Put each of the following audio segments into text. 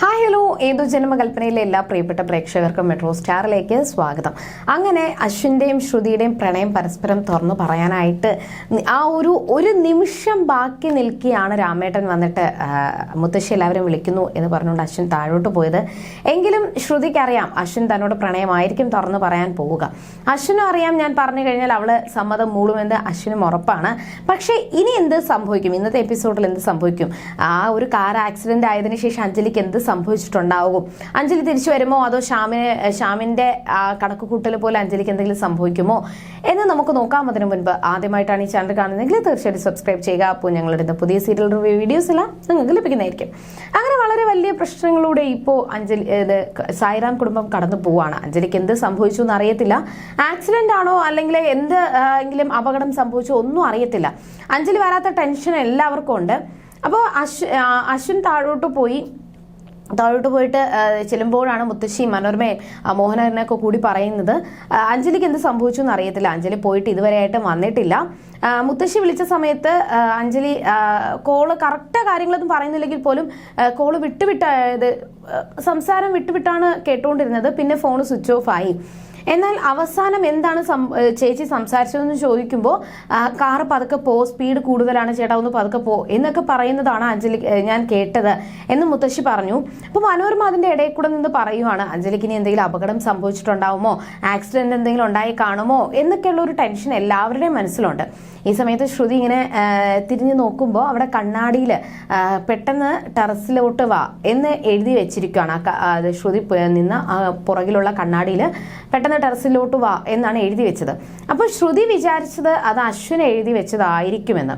Hi hello ഏതു ജന്മകൽപ്പനയിലെ എല്ലാ പ്രിയപ്പെട്ട പ്രേക്ഷകർക്കും മെട്രോ സ്റ്റാറിലേക്ക് സ്വാഗതം. അങ്ങനെ അശ്വിന്റെയും ശ്രുതിയുടെയും പ്രണയം പരസ്പരം തുറന്നു പറയാനായിട്ട് ആ ഒരു ഒരു നിമിഷം ബാക്കി നിൽക്കുകയാണ് രാമേട്ടൻ വന്നിട്ട് മുത്തശ്ശി എല്ലാവരും വിളിക്കുന്നു എന്ന് പറഞ്ഞുകൊണ്ട് അശ്വിൻ താഴോട്ട് പോയത്. എങ്കിലും ശ്രുതിക്കറിയാം അശ്വിൻ തന്നോട് പ്രണയമായിരിക്കും തുറന്നു പറയാൻ പോവുക. അശ്വിനും അറിയാം ഞാൻ പറഞ്ഞു കഴിഞ്ഞാൽ അവൾ സമ്മതം മൂളുമെന്ന് അശ്വിനും ഉറപ്പാണ്. പക്ഷേ ഇനി എന്ത് സംഭവിക്കും? ഇന്നത്തെ എപ്പിസോഡിൽ എന്ത് സംഭവിക്കും? ആ ഒരു കാർ ആക്സിഡന്റ് ആയതിനു ശേഷം അഞ്ജലിക്ക് എന്ത് സംഭവിച്ചിട്ടുണ്ടാവും അഞ്ജലി തിരിച്ചു വരുമോ? അതോ ശ്യാമിന് ശ്യാമിന്റെ ആ കണക്ക് കൂട്ടൽ പോലെ അഞ്ജലിക്ക് എന്തെങ്കിലും സംഭവിക്കുമോ? എന്ന് നമുക്ക് നോക്കാം. അതിനു മുൻപ് ആദ്യമായിട്ടാണ് ഈ ചാനൽ കാണുന്നതെങ്കിൽ തീർച്ചയായിട്ടും സബ്സ്ക്രൈബ് ചെയ്യുക. അപ്പോൾ ഞങ്ങളുടെ പുതിയ സീരിയൽ റിവ്യൂ വീഡിയോസ് എല്ലാം നിങ്ങൾക്ക് ലഭിക്കുന്നതായിരിക്കും. അങ്ങനെ വളരെ വലിയ പ്രശ്നങ്ങളിലൂടെ ഇപ്പോൾ അഞ്ജലി സായിറാം കുടുംബം കടന്നു പോവാണ്. അഞ്ജലിക്ക് എന്ത് സംഭവിച്ചു എന്ന് അറിയത്തില്ല. ആക്സിഡന്റ് ആണോ? അല്ലെങ്കിൽ എന്ത് എങ്കിലും അപകടം സംഭവിച്ചു ഒന്നും അറിയത്തില്ല. അഞ്ജലി വരാത്ത ടെൻഷൻ എല്ലാവർക്കും ഉണ്ട്. അപ്പോൾ അശ്വിൻ താഴോട്ട് പോയി. താഴോട്ട് പോയിട്ട് ചെല്ലുമ്പോഴാണ് മുത്തശ്ശി മനോരമയെ മോഹനനൊക്കെ കൂടി പറയുന്നത്. അഞ്ജലിക്ക് എന്ത് സംഭവിച്ചു എന്ന് അറിയത്തില്ല അഞ്ജലി പോയിട്ട് ഇതുവരെയായിട്ടും വന്നിട്ടില്ല. മുത്തശ്ശി വിളിച്ച സമയത്ത് അഞ്ജലി കോൾ കറക്റ്റ് കാര്യങ്ങളൊന്നും പറയുന്നില്ലെങ്കിൽ പോലും കോൾ വിട്ടുവിട്ടായത് സംസാരം വിട്ടുവിട്ടാണ് കേട്ടുകൊണ്ടിരുന്നത് പിന്നെ ഫോൺ സ്വിച്ച് ഓഫ് ആയി. എന്നാൽ അവസാനം എന്താണ് ചേച്ചി സംസാരിച്ചതെന്ന് ചോദിക്കുമ്പോൾ കാർ പതുക്കെ പോ സ്പീഡ് കൂടുതലാണ് ചേട്ടാ ഒന്ന് പതുക്കെ പോ എന്നൊക്കെ പറയുന്നതാണ് അഞ്ജലി ഞാൻ കേട്ടത് എന്ന് മുത്തശ്ശി പറഞ്ഞു. അപ്പോൾ മനോരമ അതിന്റെ ഇടയിൽ കൂടെ നിന്ന് പറയുവാണ് അഞ്ജലിക്ക് ഇനി എന്തെങ്കിലും അപകടം സംഭവിച്ചിട്ടുണ്ടാവുമോ? ആക്സിഡന്റ് എന്തെങ്കിലും ഉണ്ടായി കാണുമോ? എന്നൊക്കെയുള്ള ഒരു ടെൻഷൻ എല്ലാവരുടെയും മനസ്സിലുണ്ട്. ഈ സമയത്ത് ശ്രുതി ഇങ്ങനെ തിരിഞ്ഞു നോക്കുമ്പോൾ അവിടെ കണ്ണാടിയിൽ പെട്ടെന്ന് ടെറസിലോട്ട് വാ എന്ന് എഴുതി വെച്ചിരിക്കുകയാണ് അത് ശ്രുതി നിന്ന് പുറകിലുള്ള കണ്ണാടിയിൽ പെട്ടെന്ന് ടെറസിലോട്ട് വാ എന്നാണ് എഴുതി വെച്ചത്. അപ്പോൾ ശ്രുതി വിചാരിച്ചത് അത് അശ്വിൻ എഴുതി വെച്ചതായിരിക്കുമെന്ന്.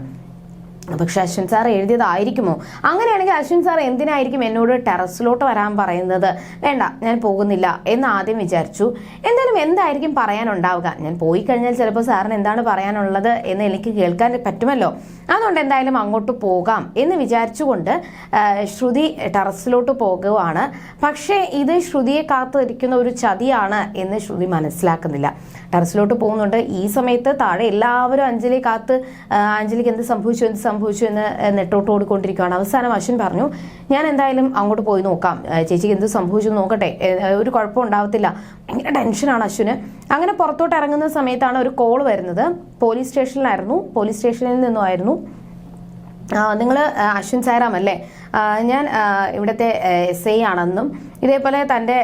പക്ഷെ അശ്വിൻ സാർ എഴുതിയതായിരിക്കുമോ? അങ്ങനെയാണെങ്കിൽ അശ്വിൻ സാർ എന്തിനായിരിക്കും എന്നോട് ടെറസിലോട്ട് വരാൻ പറയുന്നത്? വേണ്ട ഞാൻ പോകുന്നില്ല എന്ന് ആദ്യം വിചാരിച്ചു. എന്തായാലും എന്തായിരിക്കും പറയാനുണ്ടാവുക? ഞാൻ പോയി കഴിഞ്ഞാൽ ചിലപ്പോൾ സാറിന് എന്താണ് പറയാനുള്ളത് എന്ന് എനിക്ക് കേൾക്കാൻ പറ്റുമല്ലോ. അതുകൊണ്ട് എന്തായാലും അങ്ങോട്ട് പോകാം എന്ന് വിചാരിച്ചുകൊണ്ട് ശ്രുതി ടെറസിലോട്ട് പോകുവാണ്. പക്ഷേ ഇത് ശ്രുതിയെ കാത്തിരിക്കുന്ന ഒരു ചതിയാണ് എന്ന് ശ്രുതി മനസ്സിലാക്കുന്നില്ല. ടെറസിലോട്ട് പോകുന്നുണ്ട്. ഈ സമയത്ത് താഴെ എല്ലാവരും അഞ്ജലി കാത്ത് അഞ്ജലിക്ക് എന്ത് സംഭവിച്ചു എന്ത് സംഭവിച്ചു എന്ന് നെട്ടോട്ട് ഓടിക്കൊണ്ടിരിക്കുകയാണ് അവസാനം അശ്വിൻ പറഞ്ഞു ഞാൻ എന്തായാലും അങ്ങോട്ട് പോയി നോക്കാം. ചേച്ചിക്ക് എന്ത് സംഭവിച്ചു നോക്കട്ടെ. ഒരു കുഴപ്പം ഉണ്ടാവത്തില്ല. ഭയങ്കര ടെൻഷനാണ് അശ്വിന്. അങ്ങനെ പുറത്തോട്ട് ഇറങ്ങുന്ന സമയത്താണ് ഒരു കോൾ വരുന്നത്. പോലീസ് സ്റ്റേഷനിലായിരുന്നു. പോലീസ് സ്റ്റേഷനിൽ നിന്നുമായിരുന്നു. നിങ്ങൾ അശ്വിൻ സാറാം അല്ലേ ആ, ഞാൻ ഇവിടുത്തെ എസ് ഐ ആണെന്നും ഇതേപോലെ തന്റെ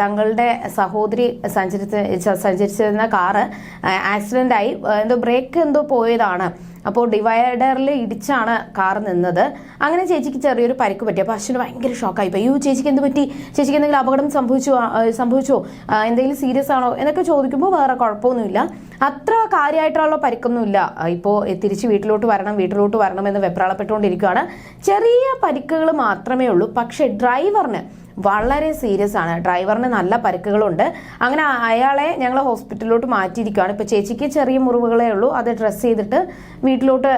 തങ്ങളുടെ സഹോദരി സഞ്ചരിച്ച സഞ്ചരിച്ചിരുന്ന കാറ് ആക്സിഡന്റ് ആയി എന്തോ ബ്രേക്ക് എന്തോ പോയതാണ്. അപ്പോൾ ഡിവൈഡറിൽ ഇടിച്ചാണ് കാർ നിന്നത്. അങ്ങനെ ചേച്ചിക്ക് ചെറിയൊരു പരിക്ക് പറ്റി. അപ്പോൾ അശ്വിന് ഭയങ്കര ഷോക്കായി പോയി അയ്യോ ചേച്ചിക്ക് എന്ത് പറ്റി? ചേച്ചിക്ക് എന്തെങ്കിലും അപകടം സംഭവിച്ചു? സംഭവിച്ചോ? എന്തെങ്കിലും സീരിയസ് ആണോ? എന്നൊക്കെ ചോദിക്കുമ്പോൾ വേറെ കുഴപ്പമൊന്നുമില്ല. അത്ര കാര്യമായിട്ടുള്ള പരിക്കൊന്നുമില്ല. ഇപ്പോൾ തിരിച്ച് വീട്ടിലോട്ട് വരണം വീട്ടിലോട്ട് വരണം എന്ന് വെപ്രാളപ്പെട്ടുകൊണ്ടിരിക്കുകയാണ്. ചെറിയ പരിക്കുകൾ മാത്രമേ ഉള്ളൂ. പക്ഷേ ഡ്രൈവറിന് വളരെ സീരിയസ് ആണ്. ഡ്രൈവറിന് നല്ല പരിക്കുകളുണ്ട്. അങ്ങനെ അയാളെ ഞങ്ങൾ ഹോസ്പിറ്റലിലോട്ട് മാറ്റിയിരിക്കുകയാണ്. ഇപ്പോൾ ചേച്ചിക്ക് ചെറിയ മുറിവുകളേ ഉള്ളൂ. അത് ഡ്രസ്സ് ചെയ്തിട്ട് വീട്ടിലോട്ട്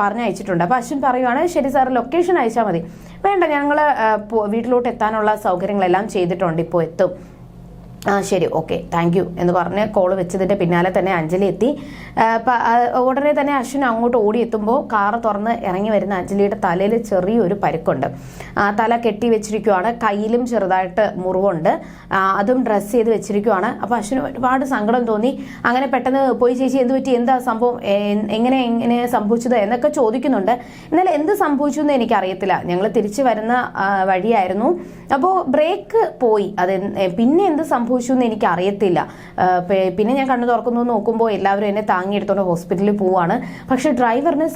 പറഞ്ഞയച്ചിട്ടുണ്ട്. അപ്പോൾ അശ്വിൻ പറയുവാണ് ശരി സാർ ലൊക്കേഷൻ അയച്ചാൽ മതി. വേണ്ട ഞങ്ങൾ വീട്ടിലോട്ട് എത്താനുള്ള സൗകര്യങ്ങളെല്ലാം ചെയ്തിട്ടുണ്ട്. ഇപ്പോൾ എത്തും. ആ ശരി ഓക്കെ. താങ്ക് യു എന്ന് പറഞ്ഞ് കോൾ വെച്ചതിന്റെ പിന്നാലെ തന്നെ അഞ്ജലി എത്തി. ഉടനെ തന്നെ അശ്വിൻ അങ്ങോട്ട് ഓടി എത്തുമ്പോൾ കാറ് തുറന്ന് ഇറങ്ങി വരുന്ന അഞ്ജലിയുടെ തലയിൽ ചെറിയൊരു പരുക്കുണ്ട്. തല കെട്ടി വെച്ചിരിക്കുവാണ്. കയ്യിലും ചെറുതായിട്ട് മുറിവുണ്ട്. അതും ഡ്രസ്സ് ചെയ്ത് വെച്ചിരിക്കുവാണ്. അപ്പോൾ അശ്വിന് ഒരുപാട് സങ്കടം തോന്നി. അങ്ങനെ പെട്ടെന്ന് പോയി ചേച്ചി എന്ത് പറ്റി? എന്താ സംഭവം? എങ്ങനെ എങ്ങനെ സംഭവിച്ചത്? എന്നൊക്കെ ചോദിക്കുന്നുണ്ട്. എന്നാൽ എന്ത് സംഭവിച്ചു എന്ന് എനിക്കറിയത്തില്ല. ഞങ്ങൾ തിരിച്ചു വരുന്ന വഴിയായിരുന്നു. അപ്പോൾ ബ്രേക്ക് പോയി. അത് പിന്നെ എന്ത് സംഭവിച്ചു? എന്ന് എനിക്ക് അറിയത്തില്ല പിന്നെ ഞാൻ കണ്ണു തുറക്കുന്നു നോക്കുമ്പോൾ എല്ലാവരും എന്നെ താങ്ങിയെടുത്തോണ്ട് ഹോസ്പിറ്റലിൽ പോവാണ്. പക്ഷെ ഡ്രൈവറിന്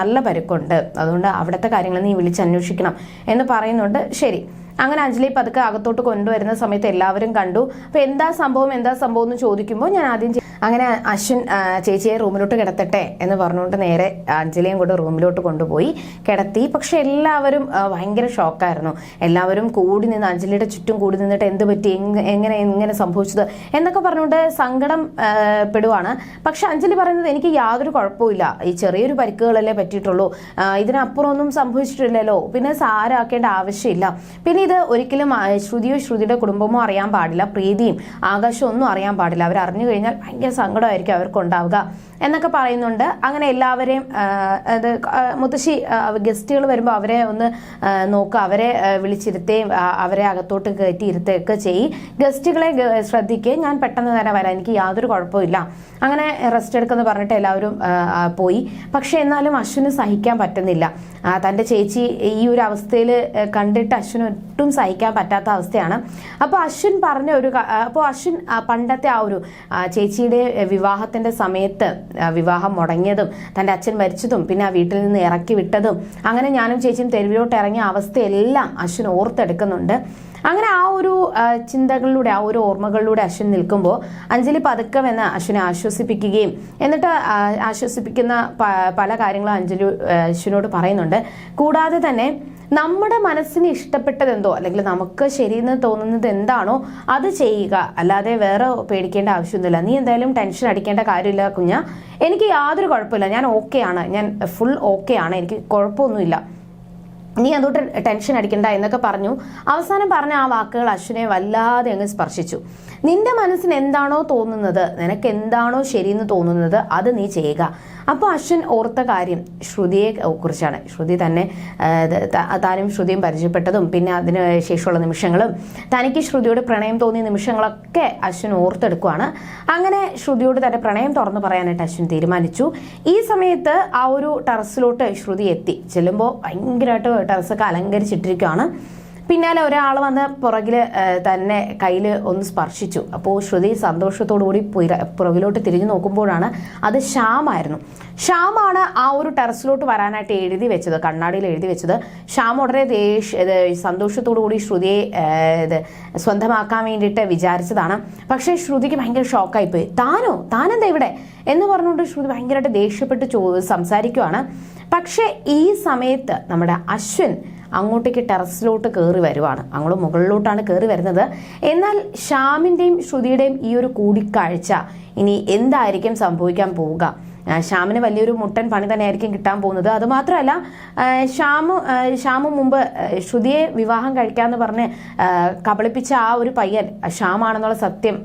നല്ല പരുക്കുണ്ട്. അതുകൊണ്ട് അവിടുത്തെ കാര്യങ്ങൾ നീ വിളിച്ചന്വേഷിക്കണം എന്ന് പറയുന്നുണ്ട്. ശരി. അങ്ങനെ അഞ്ജലി പതുക്കെ അകത്തോട്ട് കൊണ്ടുവരുന്ന സമയത്ത് എല്ലാവരും കണ്ടു. അപ്പൊ എന്താ സംഭവം എന്താ സംഭവം എന്ന് ചോദിക്കുമ്പോൾ ഞാൻ ആദ്യം അങ്ങനെ അശ്വിൻ ചേച്ചിയെ റൂമിലോട്ട് കിടത്തട്ടെ എന്ന് പറഞ്ഞുകൊണ്ട് നേരെ അഞ്ജലിയും കൂടെ റൂമിലോട്ട് കൊണ്ടുപോയി കിടത്തി. പക്ഷെ എല്ലാവരും ഭയങ്കര ഷോക്കായിരുന്നു. എല്ലാവരും കൂടി നിന്ന് അഞ്ജലിയുടെ ചുറ്റും കൂടി നിന്നിട്ട് എന്ത് പറ്റി എങ്ങനെ എങ്ങനെ സംഭവിച്ചത് എന്നൊക്കെ പറഞ്ഞുകൊണ്ട് സങ്കടം പെടുവാണ്. പക്ഷെ അഞ്ജലി പറയുന്നത് എനിക്ക് യാതൊരു കുഴപ്പമില്ല ഈ ചെറിയൊരു പരിക്കുകളല്ലേ പറ്റിയിട്ടുള്ളൂ. ഇതിനപ്പുറമൊന്നും സംഭവിച്ചിട്ടില്ലല്ലോ. പിന്നെ സാരാക്കേണ്ട ആവശ്യമില്ല. പിന്നെ ഇത് ഒരിക്കലും ശ്രുതിയോ ശ്രുതിയുടെ കുടുംബമോ അറിയാൻ പാടില്ല. പ്രീതിയും ആകാശവും ഒന്നും അറിയാൻ പാടില്ല. അവർ അറിഞ്ഞു കഴിഞ്ഞാൽ ഭയങ്കര സങ്കടമായിരിക്കും അവർക്ക് ഉണ്ടാവുക എന്നൊക്കെ പറയുന്നുണ്ട്. അങ്ങനെ എല്ലാവരെയും അത് മുത്തശ്ശി ഗസ്റ്റുകൾ വരുമ്പോൾ അവരെ ഒന്ന് നോക്കുക. അവരെ വിളിച്ചിരുത്തുകയും അവരെ അകത്തോട്ട് കയറ്റി ഇരുത്തുകയൊക്കെ ചെയ്യും. ഗസ്റ്റുകളെ ശ്രദ്ധിക്കുകയും ഞാൻ പെട്ടെന്ന് തന്നെ വരാം. എനിക്ക് യാതൊരു കുഴപ്പമില്ല അങ്ങനെ റെസ്റ്റ് എടുക്കുമെന്ന് പറഞ്ഞിട്ട് എല്ലാവരും പോയി. പക്ഷേ എന്നാലും അശ്വിന് സഹിക്കാൻ പറ്റുന്നില്ല. തന്റെ ചേച്ചി ഈ ഒരു അവസ്ഥയിൽ കണ്ടിട്ട് അശ്വിന് ഒട്ടും സഹിക്കാൻ പറ്റാത്ത അവസ്ഥയാണ്. അപ്പോൾ അശ്വിൻ പറഞ്ഞ ഒരു അപ്പോൾ അശ്വിൻ പണ്ടത്തെ ആ ഒരു ചേച്ചിയുടെ വിവാഹത്തിന്റെ സമയത്ത് വിവാഹം മുടങ്ങിയതും തന്റെ അച്ഛൻ മരിച്ചതും പിന്നെ ആ വീട്ടിൽ നിന്ന് ഇറക്കി വിട്ടതും അങ്ങനെ ഞാനും ചേച്ചിയും തെരുവിലോട്ട് ഇറങ്ങിയ അവസ്ഥയെല്ലാം അശ്വിൻ ഓർത്തെടുക്കുന്നുണ്ട്. അങ്ങനെ ആ ഒരു ചിന്തകളിലൂടെ ആ ഒരു ഓർമ്മകളിലൂടെ അശ്വിൻ നിൽക്കുമ്പോൾ അഞ്ജലി പതുക്കം എന്ന് അശ്വിനെ ആശ്വസിപ്പിക്കുകയും എന്നിട്ട് ആശ്വസിപ്പിക്കുന്ന പല കാര്യങ്ങളും അഞ്ജലി അശ്വിനോട് പറയുന്നുണ്ട്. കൂടാതെ തന്നെ നമ്മുടെ മനസ്സിന് ഇഷ്ടപ്പെട്ടത് എന്തോ അല്ലെങ്കിൽ നമുക്ക് ശരിയെന്ന് തോന്നുന്നത് എന്താണോ അത് ചെയ്യുക. അല്ലാതെ വേറെ പേടിക്കേണ്ട ആവശ്യമൊന്നുമില്ല. നീ എന്തായാലും ടെൻഷൻ അടിക്കേണ്ട കാര്യമില്ല കുഞ്ഞ. എനിക്ക് യാതൊരു കുഴപ്പമില്ല. ഞാൻ ഓക്കെ ആണ്. ഞാൻ ഫുൾ ഓക്കെ ആണ്. എനിക്ക് കുഴപ്പമൊന്നുമില്ല. നീ അതുകൊണ്ട് ടെൻഷൻ അടിക്കണ്ട എന്നൊക്കെ പറഞ്ഞു. അവസാനം പറഞ്ഞ ആ വാക്കുകൾ അശ്വിനെ വല്ലാതെ അങ്ങ് സ്പർശിച്ചു. നിന്റെ മനസ്സിന് എന്താണോ തോന്നുന്നത് നിനക്ക് എന്താണോ ശരിയെന്ന് തോന്നുന്നത് അത് നീ ചെയ്യുക അപ്പോൾ അശ്വിൻ ഓർത്ത കാര്യം ശ്രുതിയെ കുറിച്ചാണ്. ശ്രുതി തന്നെ താനും ശ്രുതിയും പരിചയപ്പെട്ടതും പിന്നെ അതിന് ശേഷമുള്ള നിമിഷങ്ങളും തനിക്ക് ശ്രുതിയോട് പ്രണയം തോന്നിയ നിമിഷങ്ങളൊക്കെ അശ്വിൻ ഓർത്തെടുക്കുവാണ്. അങ്ങനെ ശ്രുതിയോട് തന്നെ പ്രണയം തുറന്നു പറയാനായിട്ട് അശ്വിൻ തീരുമാനിച്ചു. ഈ സമയത്ത് ആ ഒരു ടെറസിലോട്ട് ശ്രുതി എത്തി. ചെല്ലുമ്പോൾ ഭയങ്കരമായിട്ട് ടെറസൊക്കെ അലങ്കരിച്ചിട്ടിരിക്കുകയാണ് പിന്നാലെ ഒരാൾ വന്ന് പുറകിൽ തന്നെ കയ്യിൽ ഒന്ന് സ്പർശിച്ചു. അപ്പോൾ ശ്രുതി സന്തോഷത്തോടുകൂടി പുറകിലോട്ട് തിരിഞ്ഞു നോക്കുമ്പോഴാണ് അത് ശ്യാമായിരുന്നു. ശ്യാമാണ് ആ ഒരു ടെറസിലോട്ട് വരാനായിട്ട് എഴുതി വെച്ചത് കണ്ണാടിയിൽ എഴുതി വെച്ചത്. ശ്യാം ഉടനെ ദേഷ്യ കൂടി ശ്രുതിയെ ഇത് സ്വന്തമാക്കാൻ വേണ്ടിയിട്ട് വിചാരിച്ചതാണ്. പക്ഷേ ശ്രുതിക്ക് ഭയങ്കര ഷോക്കായിപ്പോയി. താനോ? താനെന്താ ഇവിടെ? എന്ന് പറഞ്ഞുകൊണ്ട് ശ്രുതി ഭയങ്കരമായിട്ട് ദേഷ്യപ്പെട്ട് ചോ സംസാരിക്കുവാണ്. പക്ഷേ ഈ സമയത്ത് നമ്മുടെ അശ്വിൻ അങ്ങോട്ടേക്ക് ടെറസിലോട്ട് കയറി വരുവാണ്. അങ്ങോട്ട് മുകളിലോട്ടാണ് കയറി വരുന്നത്. എന്നാൽ ശ്യാമിന്റെയും ശ്രുതിയുടെയും ഈ ഒരു കൂടിക്കാഴ്ച ഇനി എന്തായിരിക്കും സംഭവിക്കാൻ പോവുക? ശ്യാമിന് വലിയൊരു മുട്ടൻ പണി തന്നെയായിരിക്കും കിട്ടാൻ പോകുന്നത്. അതുമാത്രമല്ല ശ്യാമു ശ്യാമു മുമ്പ് ശ്രുതിയെ വിവാഹം കഴിക്കാമെന്ന് പറഞ്ഞ് കബളിപ്പിച്ച ആ ഒരു പയ്യൻ ശ്യാമാണെന്നുള്ള സത്യം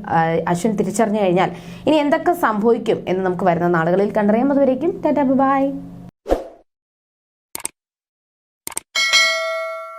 അശ്വിൻ തിരിച്ചറിഞ്ഞു കഴിഞ്ഞാൽ ഇനി എന്തൊക്കെ സംഭവിക്കും എന്ന് നമുക്ക് വരുന്ന നാളുകളിൽ കണ്ടറിയാം. അതുവരേക്കും ടാറ്റാ ബൈ.